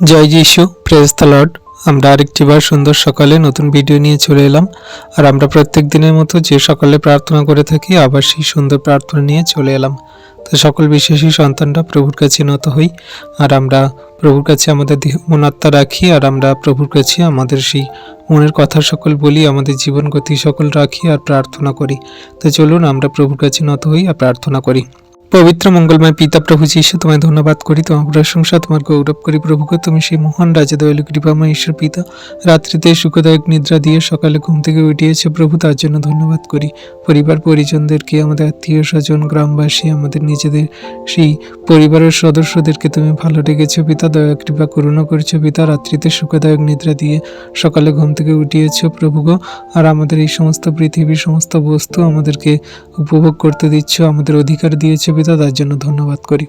জয় যিশু press the Lord আমরা আরেকটিবার সুন্দর সকালে নতুন ভিডিও নিয়ে চলে এলাম। আর আমরা প্রত্যেক দিনের মতো যে সকালে প্রার্থনা করে থাকি, আবার সেই সুন্দর প্রার্থনা নিয়ে চলে এলাম। তো সকল বিশেষী সন্তানরা প্রভুর কাছে নত হই। আর আমরা প্রভুর কাছে আমাদের দেহ মন আত্মা রাখি, আর আমরা প্রভুর কাছে আমাদের সেই মনের কথা সকল বলি, আমাদের জীবন গতি সকল রাখি আর প্রার্থনা করি। তো চলুন আমরা প্রভুর কাছে নত হই আর প্রার্থনা করি। পবিত্র মঙ্গলময় পিতা প্রভু যীশু, তোমায় ধন্যবাদ করি, তোমার প্রশংসা তোমার গৌরব করি প্রভুকে তুমি সেই মহান রাজা দয়ালু কৃপাময় ঈশ্বর পিতা। রাত্রিতে সুখদায়ক নিদ্রা দিয়ে সকালে ঘুম থেকে উঠিয়েছে প্রভু, তার জন্য ধন্যবাদ করি। পরিবার পরিজনদেরকে, আমাদের আত্মীয় স্বজন, গ্রামবাসী, আমাদের নিজেদের সেই পরিবারের সদস্যদেরকে তুমি ভালো রেখেছো পিতা, দয়া, কৃপা, করুণা করেছ পিতা। রাত্রিতে সুখদায়ক নিদ্রা দিয়ে সকালে ঘুম থেকে উঠিয়েছো প্রভু গো, আর আমাদের এই সমস্ত পৃথিবীর সমস্ত বস্তু আমাদেরকে উপভোগ করতে দিচ্ছ, আমাদের অধিকার দিয়েছে পিতা তার জন্য ধন্যবাদ করি।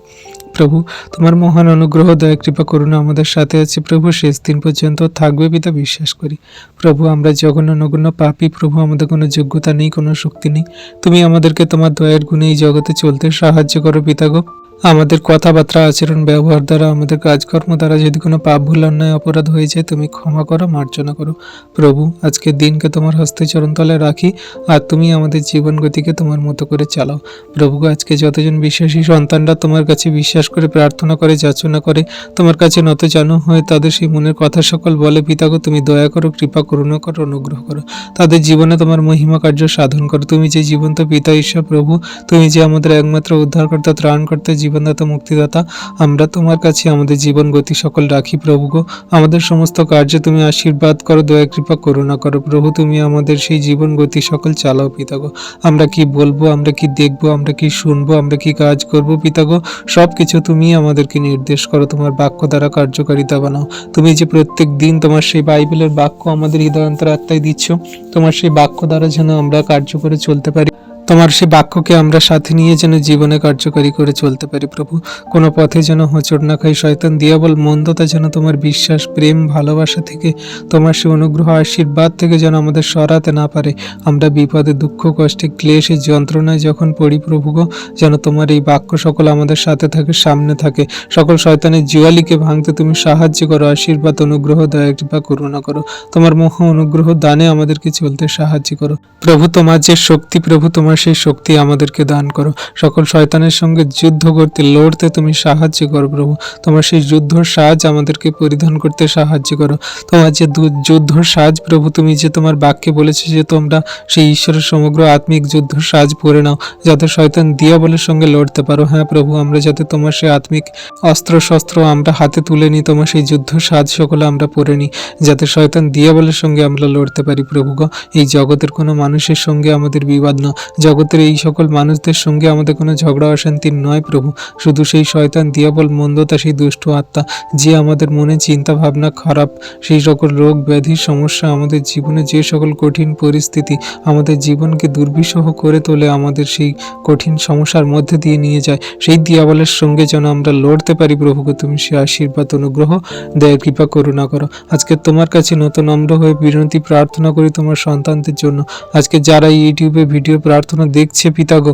প্রভু, তোমার মহান অনুগ্রহ, দয়া, কৃপা করুন আমাদের সাথে আছে প্রভু, শেষ দিন পর্যন্ত থাকবে পিতা, বিশ্বাস করি। প্রভু, আমরা জঘন্য, নগণ্য পাপি, প্রভু, আমাদের কোনো যোগ্যতা নেই, কোনো শক্তি নেই। তুমি আমাদেরকে তোমার দয়ের গুণে এই জগতে চলতে সাহায্য করো পিতা গো। আমাদের কথাবার্তা, আচরণ, ব্যবহার দ্বারা, আমাদের কাজকর্ম দ্বারা যদি কোনো পাপ ভুল অন্যায় অপরাধ হয়ে যায়, তুমি ক্ষমা করো, মার্জনা করো। প্রভু, আজকের দিনকে তোমার হস্তে চরণতলে রাখি আর তুমি আমাদের জীবন গতিকে তোমার মতো করে চালাও। প্রভু, আজকে যতজন বিশ্বাসী সন্তানরা তোমার কাছে বিশ্বাস করে, প্রার্থনা করে, যাচনা করে, তোমার কাছে নত জানু হয়ে, তাদের সেই মনের কথা সকল বলে, পিতাগো, তুমি দয়া করো, কৃপা, করুণা করো, অনুগ্রহ করো। তাদের জীবনে তোমার মহিমা কার্য সাধন করো। তুমি যে জীবন্ত পিতা ঈশ্বর, প্রভু, তুমি যে আমাদের একমাত্র উদ্ধারকর্তা, ত্রাণকর্তা জীবনদাতা, মুক্তিদাতা, আমরা তোমার কাছে আমাদের জীবন গতি সকল রাখি প্রভু গো। আমাদের সমস্ত কার্যে তুমি আশীর্বাদ করো, দয়া, কৃপা, করুণা করো প্রভু, তুমি আমাদের সেই জীবন গতি সকল চালাও পিতা গো। আমরা কি বলব, আমরা কি দেখব, আমরা কি শুনব, আমরা কি কাজ করব পিতা গো? সব কিছু তুমি আমাদেরকে নির্দেশ করো, তোমার বাক্য দ্বারা কার্যকারিতা বানাও। তুমি যে প্রত্যেক দিন তোমার সেই বাইবেলের বাক্য আমাদের হৃদয়ান্তর আত্মায় দিচ্ছ, তোমার সেই বাক্য দ্বারা যেন আমরা কার্য করে চলতে পারি। তোমার সেই বাক্যকে আমরা সাথে নিয়ে যেন জীবনে কার্যকারী করে চলতে পারি, প্রভু। কোনো পথে যেন হোঁচট না খাই শয়তান, দিয়াবল মন্দতা যেন তোমার বিশ্বাস, প্রেম, ভালোবাসা থেকে, তোমার সে অনুগ্রহ, আশীর্বাদ থেকে যেন আমাদের সরাতে না পারে। আমরা বিপদে, দুঃখ, কষ্টে, ক্লেশে, যন্ত্রণায় যখন পড়ি, প্রভু গো, যেন তোমার এই বাক্য সকল আমাদের সাথে থাকে, সামনে থাকে। সকল শয়তানের জুয়ালিকে ভাঙতে তুমি সাহায্য করো, আশীর্বাদ, অনুগ্রহ, দয়া, কৃপা, করুণা করো। তোমার মহা অনুগ্রহ, দানে আমাদেরকে চলতে সাহায্য করো। প্রভু, তোমার যে শক্তি, প্রভু, তোমার সেই শক্তি আমাদেরকে দান করো। সকল শয়তানের সঙ্গে যুদ্ধ করতে, লড়তে তুমি সাহায্য করো প্রভু। তোমার সেই যুদ্ধর সাজ আমাদেরকে পরিধান করতে সাহায্য করো। তোমার যে যুদ্ধর সাজ প্রভু, তুমি যে তোমার বাক্যে বলেছ যে তোমরা সেই ঈশ্বরের সমগ্র আত্মিক যুদ্ধ সাজ পরে নাও, যাতে শয়তান দিয়াবলের সঙ্গে লড়তে পারো। হ্যাঁ প্রভু, আমরা যাতে তোমার সেই আত্মিক অস্ত্র শস্ত্র আমরা হাতে তুলে নিই, তোমার সেই যুদ্ধ সাজ সকলে আমরা পরে নিই, যাতে শয়তান দিয়াবলের সঙ্গে আমরা লড়তে পারি প্রভু এই জগতের কোনো মানুষের সঙ্গে আমাদের বিবাদ না। জগতের এই সকল মানুষদের সঙ্গে আমাদের কোনো ঝগড়া অশান্তি নয়, প্রভু। শুধু সেই শয়তান, দিয়াবল, মন্দতা, সেই দুষ্ট আত্মা, যে আমাদের মনে চিন্তা ভাবনা খারাপ, সেই সকল রোগ, ব্যাধি, সমস্যা আমাদের জীবনে, যে সকল কঠিন পরিস্থিতি আমাদের জীবনকে দুর্বিষহ করে তোলে, আমাদের সেই কঠিন সমস্যার মধ্যে দিয়ে নিয়ে যায়। সেই দিয়াবলের সঙ্গে যেন আমরা লড়তে পারি প্রভুকে তুমি সে আশীর্বাদ, অনুগ্রহ, দয়া, কৃপা, করুণা করো। আজকে তোমার কাছে নতুন নম্র হয়ে বিনতি প্রার্থনা করি তোমার সন্তানদের জন্য। আজকে যারা ইউটিউবে ভিডিও প্রার্থনা দেখছে পিতাগো।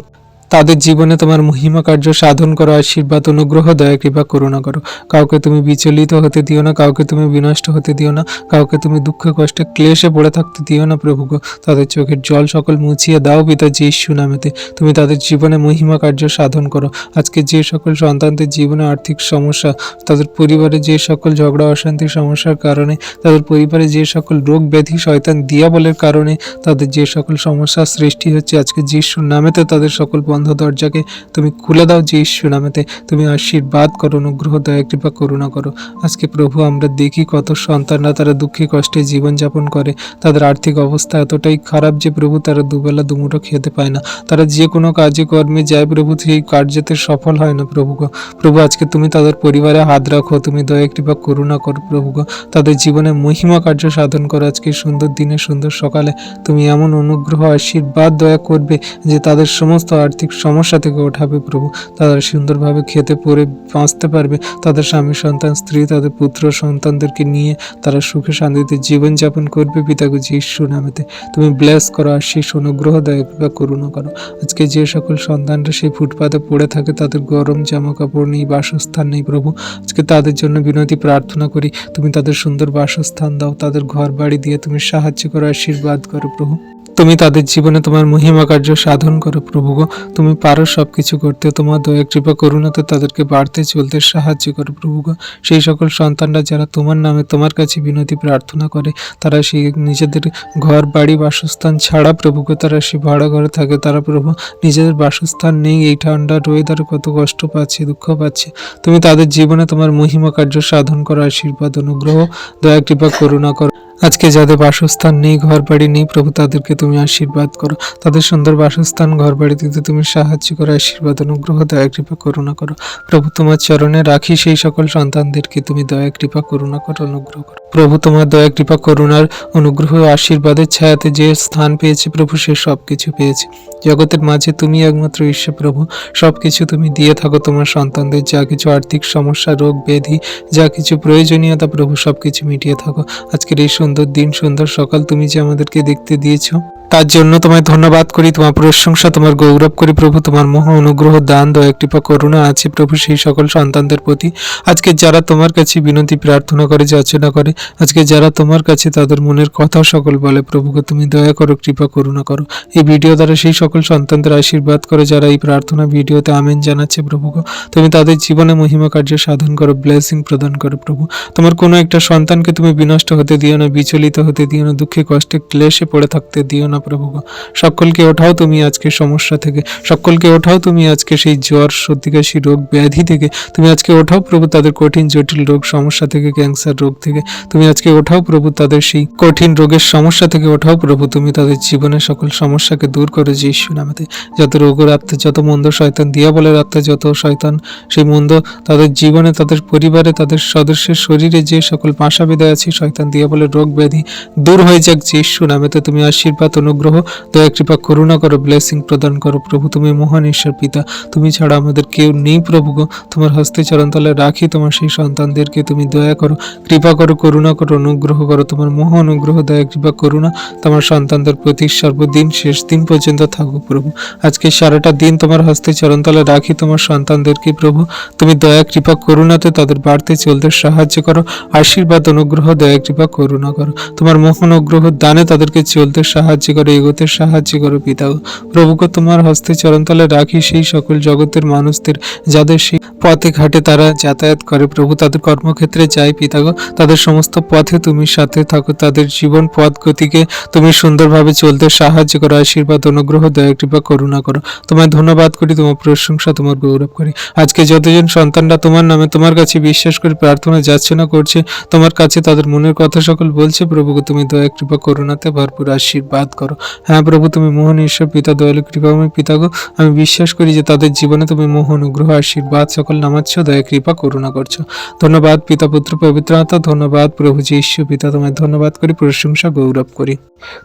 তাদের জীবনে তোমার মহিমা কার্য সাধন করো, আশীর্বাদ, অনুগ্রহ, দয়া, কৃপা, করুণা করো। কাউকে তুমি বিচলিত হতে দিও না, কাউকে তুমি বিনষ্ট হতে দিও না, কাউকে তুমি দুঃখে, কষ্টে, ক্লেশে পড়ে থাকতে দিও না প্রভু গো। তাদের চোখের জল সকল মুছিয়ে দাও পিতা যীশু নামেতে। তুমি তাদের জীবনে মহিমা কার্য সাধন করো। আজকে যে সকল সন্তানদের জীবনে আর্থিক সমস্যা, তাদের পরিবারে যে সকল ঝগড়া, অশান্তির সমস্যার কারণে, তাদের পরিবারে যে সকল রোগ ব্যাধি শয়তান, দিয়া দিয়াবলের কারণে, তাদের যে সকল সমস্যার সৃষ্টি হচ্ছে, আজকে যিশুর নামেতে তাদের সকল বন্ধ দরজাকে তুমি খুলে দাও যিশু নামেতে। তুমি আশীর্বাদ করো, অনুগ্রহ, দয়া, কৃপা, করুণা করো। আজকে প্রভু, আমরা দেখি কত সন্তানরা তারা দুঃখে কষ্টে জীবনযাপন করে। তাদের আর্থিক অবস্থা এতটাই খারাপ যে প্রভু তারা দুবেলা দুমুঠো খেতে পায় না। তারা যে কোনো কাজে, কর্মে যায় প্রভু, সেই কার্যতে সফল হয় না প্রভু প্রভু, আজকে তুমি তাদের পরিবারে হাত রাখো, তুমি দয়া, কৃপা, করুণা করো প্রভু তাদের জীবনে মহিমা কার্য সাধন করো। আজকে সুন্দর দিনে, সুন্দর সকালে তুমি এমন অনুগ্রহ, আশীর্বাদ, দয়া করবে যে তাদের সমস্ত আর্থিক সমস্যা থেকে ওঠাবে প্রভু। তারা সুন্দরভাবে খেতে পরে বাঁচতে পারবে। তাদের স্বামী সন্তান, স্ত্রী, তাদের পুত্র সন্তানদেরকে নিয়ে তারা সুখে শান্তিতে জীবনযাপন করবে পিতাগু যীশু নামেতে। তুমি ব্লেস করো আশিস অনুগ্রহ দয়া বা করুণা করো। আজকে যে সকল সন্তানরা সেই ফুটপাতে পড়ে থাকে, তাদের গরম জামা কাপড় নেই, বাসস্থান নেই প্রভু। আজকে তাদের জন্য বিনতি, প্রার্থনা করি, তুমি তাদের সুন্দর বাসস্থান দাও, তাদের ঘর বাড়ি দিয়ে তুমি সাহায্য করো, আশীর্বাদ করো প্রভু। তুমি তাদের জীবনে তোমার মহিমা কার্য সাধন করো, প্রভু গো। তুমি পারো সব কিছু করতে, তোমার দয়া কৃপা করুণাতে তাদেরকে বাড়তে চলতে সাহায্য করো, প্রভু গো। সেই সকল সন্তানরা যারা তোমার নামে তোমার কাছে বিনতি প্রার্থনা করে, তারা সেই নিজেদের ঘর, বাড়ি, বাসস্থান ছাড়া প্রভুকে তারা সেই ভাড়া ঘরে থাকে। তারা প্রভু নিজেদের বাসস্থান নেই, এই ঠান্ডা ওয়েদারে কত কষ্ট পাচ্ছে, দুঃখ পাচ্ছে। তুমি তাদের জীবনে তোমার মহিমা কার্য সাধন করো, আশীর্বাদ, অনুগ্রহ, দয়া, কৃপা, করুণা করো। আজকে যাদের বাসস্থান নেই ঘর বাড়ি নেই, প্রভু তাদেরকে তুমি আশীর্বাদ করো। তাদের সুন্দর বাসস্থান ঘর বাড়ি দিতে তুমি সাহায্য করো, আশীর্বাদ, অনুগ্রহ, দয়া, কৃপা, করুণা করো। প্রভু তোমার চরণে রাখি সেই সকল সন্তানদেরকে, তুমি দয়া, কৃপা, করুণা করো, অনুগ্রহ করো। প্রভু তোমার দয়া, কৃপা, করুণার অনুগ্রহ আশীর্বাদের ছায়াতে যে স্থান পেয়েছে, প্রভু সে সব কিছু পেয়েছে। জগতের মাঝে তুমি একমাত্র ঈশ্বর প্রভু। সব কিছু তুমি দিয়ে থাকো তোমার সন্তানদের, যা কিছু আর্থিক সমস্যা, রোগ, ব্যাধি, যা কিছু প্রয়োজনীয়তা, প্রভু সব কিছু মিটিয়ে থাকো। আজকের এই সুন্দর দিন সুন্দর সকাল তুমি যে আমাদেরকে দেখতে দিয়েছ। তার জন্য তোমায় ধন্যবাদ করি, তোমার প্রশংসা, তোমার গৌরব করি, প্রভু, তোমার মহা অনুগ্রহ, দান, দয়া, কৃপা, করুণা আছে প্রভু সেই সকল সন্তানদের প্রতি। আজকে যারা তোমার কাছে বিনতি, প্রার্থনা করে, যাচনা করে, আজকে যারা তোমার কাছে তাদের মনের কথা সকল বলে, প্রভুকে তুমি দয়া করো, কৃপা, করুণা করো। এই ভিডিও দ্বারা সেই সকল সন্তানদের আশীর্বাদ করে যারা এই প্রার্থনা ভিডিওতে আমেন জানাচ্ছে প্রভুকে, তুমি তাদের জীবনে মহিমা কার্য সাধন করো ব্লেসিং প্রদান করো প্রভু। তোমার কোনো একটা সন্তানকে তুমি বিনষ্ট হতে দিও না, বিচলিত হতে দিও না, দুঃখে, কষ্টে, ক্লেশে পড়ে থাকতে দিও না প্রভু। সকলকে ওঠাও তুমি আজকে সমস্যা থেকে। সকলকে ওঠাও তুমি আজকে সেই জ্বর, সর্দি, কাশি রোগ, ব্যাধি থেকে। তুমি আজকে ওঠাও প্রভু তাদের কঠিন, জটিল রোগ, সমস্যা থেকে, ক্যান্সার রোগ থেকে। তুমি আজকে ওঠাও প্রভু তাদের সেই কঠিন রোগের সমস্যা থেকে। ওঠাও প্রভু তুমি তাদের জীবনের সকল সমস্যাকে দূর করে যিশু নামেতে যত রোগের আত্মা যত মন্দ শয়তান দিয়া বলের আত্মা যত শয়তান, সেই মন্দ তাদের জীবনে, তাদের পরিবারে, তাদের সদস্যের শরীরে যে সকল পাশা বিদায় আছে, শয়তান দিয়া বলে রোগ, ব্যাধি দূর হয়ে যাক যিশু নামেতে তুমি আশীর্বাদ অনুগ্রহ, দয়া কৃপা, করুণা করো ব্লেসিং প্রদান করো, প্রভু, তুমি মহান ঈশ্বর পিতা। তুমি ছাড়া আমাদের কেউ নেই প্রভু গো। তোমার হস্তে চরণতলে রাখি তোমার সেই সন্তানদেরকে। তুমি দয়া করো, কৃপা করো, করুণা করো, অনুগ্রহ করো। তোমার মহা অনুগ্রহ, দয়া, কৃপা, করুণা তোমার সন্তানদের প্রতি সর্বদিন, শেষ দিন পর্যন্ত থাকুক প্রভু। আজকে সারাটা দিন তোমার হস্তে চরণতলে রাখি তোমার সন্তানদেরকে প্রভু। তুমি দয়া, কৃপা, করুণাতে তাদের বাড়তে চলতে সাহায্য করো। আশীর্বাদ, অনুগ্রহ, দয়া, কৃপা, করুণা করো। তোমার মহান অনুগ্রহ দানে তাদেরকে চলতে সাহায্য করো। এগোতে সাহায্য করো পিতা। প্রভুকে তোমার হস্তে চরণতলে রাখি, সেই সকল জগতের মানুষদের যাদের সেই পথে ঘাটে তারা যাতায়াত করে। প্রভু তাদের কর্মক্ষেত্রে যায় পিতাগ তাদের সমস্ত পথে তুমি সাথে থাকো। তাদের জীবন পথ গতিকে তুমি সুন্দরভাবে চলতে সাহায্য করো। আশীর্বাদ, অনুগ্রহ, দয়া, কৃপা, করুণা করো। তোমায় ধন্যবাদ করি, তোমার প্রশংসা, তোমার গৌরব করি। আজকে যতজন সন্তানরা তোমার নামে তোমার কাছে বিশ্বাস করে প্রার্থনা যাচ্ছে না করছে, তোমার কাছে তাদের মনের কথা সকল বলছে। প্রভুকে তুমি দয়া, কৃপা, করুণাতে ভরপুর আশীর্বাদ করো। হ্যাঁ প্রভু, তুমি মোহন ঈশ্বর, পিতা, দয়ালু, কৃপাময় পিতা গো। আমি বিশ্বাস করি যে তাদের জীবনে তুমি মোহ অনুগ্রহ, আশীর্বাদ, সকল নামাচ্ছ, দয়া, কৃপা, করুণা করছ। ধন্যবাদ পিতা, পুত্র, পবিত্র আত্মা। ধন্যবাদ প্রভু যে ঈশ্বর, পিতা, তোমায় ধন্যবাদ করি, প্রশংসা, গৌরব করি।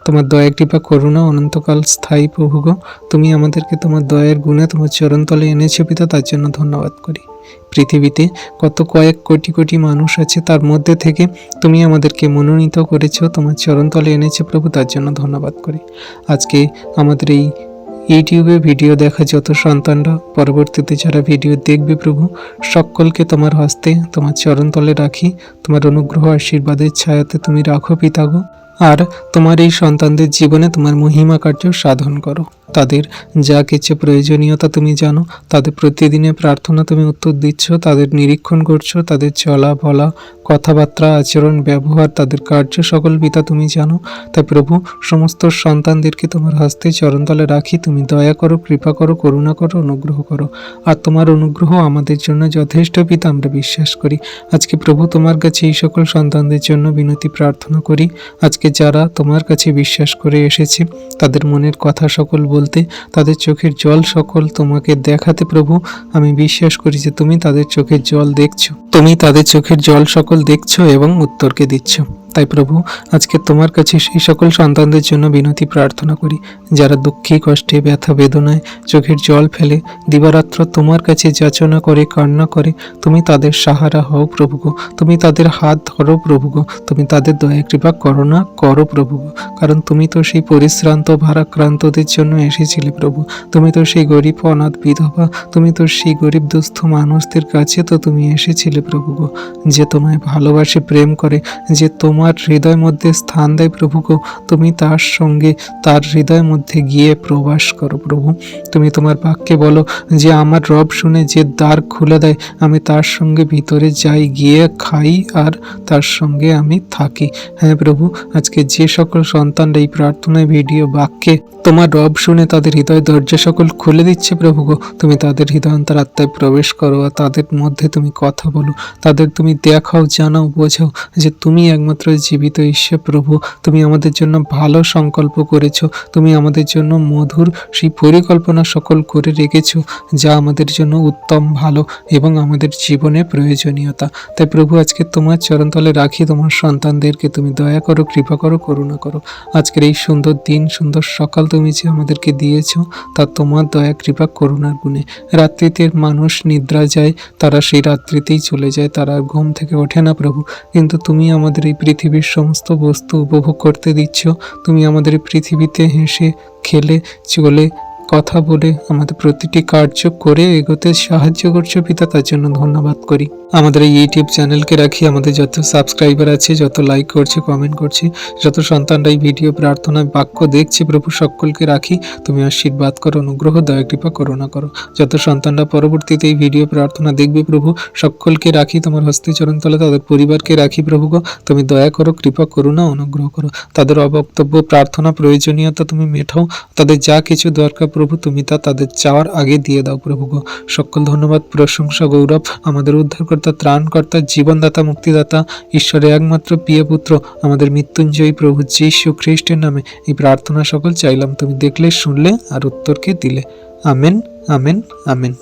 তোমার দয়া কৃপা, করুণা, অনন্তকাল স্থায়ী প্রভু গো। তুমি আমাদেরকে তোমার দয়ের গুণে তোমার চরণতলে এনেছো পিতা, তার জন্য ধন্যবাদ করি। পৃথিবীতে কত কয়েক কোটি কোটি মানুষ আছে, তার মধ্যে থেকে তুমি আমাদেরকে মনোনীত করেছ, তোমার চরণতলে এনেছো প্রভু, তার জন্য ধন্যবাদ করি। আজকে আমাদের এই ইউটিউবে ভিডিও দেখা যত সন্তানরা, পরবর্তীতে যারা ভিডিও দেখবে প্রভু, সকলকে তোমার হস্তে, তোমার চরণতলে রাখি, তোমার অনুগ্রহ, আশীর্বাদের ছায়াতে তুমি রাখো পিতাগো। আর তোমার এই সন্তানদের জীবনে তোমার মহিমা কার্য সাধন করো। তাদের যা কিছু প্রয়োজনীয়তা তুমি জানো, তাদের প্রতিদিনের প্রার্থনা তুমি উত্তর দিচ্ছ, তাদের নিরীক্ষণ করছ, তাদের চলা বলা কথাবার্তা, আচরণ, ব্যবহার, তাদের কার্য, সকল পিতা তুমি জানো। তাই প্রভু, সমস্ত সন্তানদেরকে তোমার হস্তে চরণতলে রাখি। তুমি দয়া করো, কৃপা করো, করুণা করো, অনুগ্রহ করো। আর তোমার অনুগ্রহ আমাদের জন্য যথেষ্ট পিতা আমরা বিশ্বাস করি। আজকে প্রভু তোমার কাছে এই সকল সন্তানদের জন্য বিনতি প্রার্থনা করি। আজকে যারা তোমার কাছে বিশ্বাস করে এসেছে, তাদের মনের কথা সকল বলতে, তাদের চোখের জল সকল তোমাকে দেখাতে প্রভু। আমি বিশ্বাস করি যে তুমি তাদের চোখের জল দেখছ। তুমি তাদের চোখের জল সকল দেখছ এবং উত্তরকে দিচ্ছ। তাই প্রভু, আজকে তোমার কাছে সেই সকল সন্তানদের জন্য বিনতি প্রার্থনা করি। যারা দুঃখে, কষ্টে, ব্যথা, বেদনায় চোখের জল ফেলে, দিবারাত্র তোমার কাছে যাচনা করে, কান্না করে, তুমি তাদের সাহারা হও প্রভু গো। তুমি তাদের হাত ধরো প্রভু গো। তুমি তাদের দয়া, কৃপা করো না করো প্রভু গো। কারণ তুমি তো সেই পরিশ্রান্ত, ভারাক্রান্তদের জন্য এসেছিলে প্রভু। তুমি তো সেই গরিব, অনাথ, বিধবা, তুমি তো সেই গরিব, দুস্থ মানুষদের কাছে তো তুমি এসেছিলে প্রভু গো। যে তোমায় ভালোবাসে, প্রেম করে, যে তোমার হৃদয় মধ্যে স্থান দেয় প্রভু গো। তুমি তার সঙ্গে, তার হৃদয় মধ্যে গিয়ে প্রবাস করো প্রভু। তুমি তোমার বাক্যে বলো যে আমার রব শুনে যে দ্বার খুলে দেয়, আমি তার সঙ্গে ভিতরে যাই, গিয়ে খাই আর তার সঙ্গে আমি থাকি। হ্যাঁ প্রভু, আজকে যে সকল সন্তানরা এই প্রার্থনায় ভিডিও বাক্যে তোমার রব শুনে তাদের হৃদয় দরজা সকল খুলে দিচ্ছে প্রভু গো, তুমি তাদের হৃদয় অন্তরাত্মায় প্রবেশ করো আর তাদের মধ্যে তুমি কথা বলো। তাদের তুমি দেখাও, জানাও, বোঝাও যে তুমি একমাত্র জীবিত, ঈশ্বর প্রভু, তুমি আমাদের জন্য ভালো সংকল্প করেছ, তুমি আমাদের জন্য মধুর সেই পরিকল্পনা সকল করে রেখেছো, যা আমাদের জন্য উত্তম, ভালো এবং আমাদের জীবনে প্রয়োজনীয়তা। তাই প্রভু, আজকে তোমার চরণতলে রাখি, তোমার সন্তানদেরকে তুমি দয়া করো, কৃপা করো, করুণা করো। আজকের এই সুন্দর দিন, সুন্দর সকাল তুমি যে আমাদেরকে দিয়েছ, তা তোমার দয়া, কৃপা, করুণার গুণে। রাত্রিতে মানুষ নিদ্রা যায়, তারা সেই রাত্রিতেই চলে যায়, তারা ঘুম থেকে ওঠে না প্রভু। কিন্তু তুমি আমাদের এই পৃথিবীর সমস্ত বস্তু উপভোগ করতে দিচ্ছ। তুমি আমাদের পৃথিবীতে হেসে খেলে চলে কথা বলে আমাদের প্রতিটি কার্য করে এগোতে সাহায্য করছ পিতা, তার জন্য ধন্যবাদ করি। আমাদের এই ইউটিউব চ্যানেলকে রাখি, আমাদের যত সাবস্ক্রাইবার আছে, যত লাইক করছে কমেন্ট করছে, যত সন্তানরা এই ভিডিও প্রার্থনা বাক্য দেখছে, প্রভু সকলকে রাখি। তুমি আশীর্বাদ করো, অনুগ্রহ, দয়া, কৃপা, করুণা করো। যত সন্তানরা পরবর্তীতে এই ভিডিও প্রার্থনা দেখবে, প্রভু সকলকে রাখি। তোমার হস্তে চরণতলে তাদের পরিবারকে রাখি, প্রভু গো। তুমি দয়া করো, কৃপা, করুণা, অনুগ্রহ করো। তাদের অবক্তব্য, প্রার্থনা, প্রয়োজনীয়তা তুমি মেটাও। তাদের যা কিছু দরকার প্রভু, তুমি তা তাদের চাওয়ার আগে দিয়ে দাও প্রভু গো। সকল ধন্যবাদ, প্রশংসা, গৌরব। আমাদের উদ্ধারকর্তা, ত্রাণকর্তা, জীবনদাতা, মুক্তিদাতা, ঈশ্বরের একমাত্র প্রিয় পুত্র, আমাদের মৃত্যুঞ্জয়ী প্রভু যীশু খ্রিস্টের নামে এই প্রার্থনা সকল চাইলাম। তুমি দেখলে, শুনলে আর উত্তরকে দিলে। আমেন আমেন আমেন।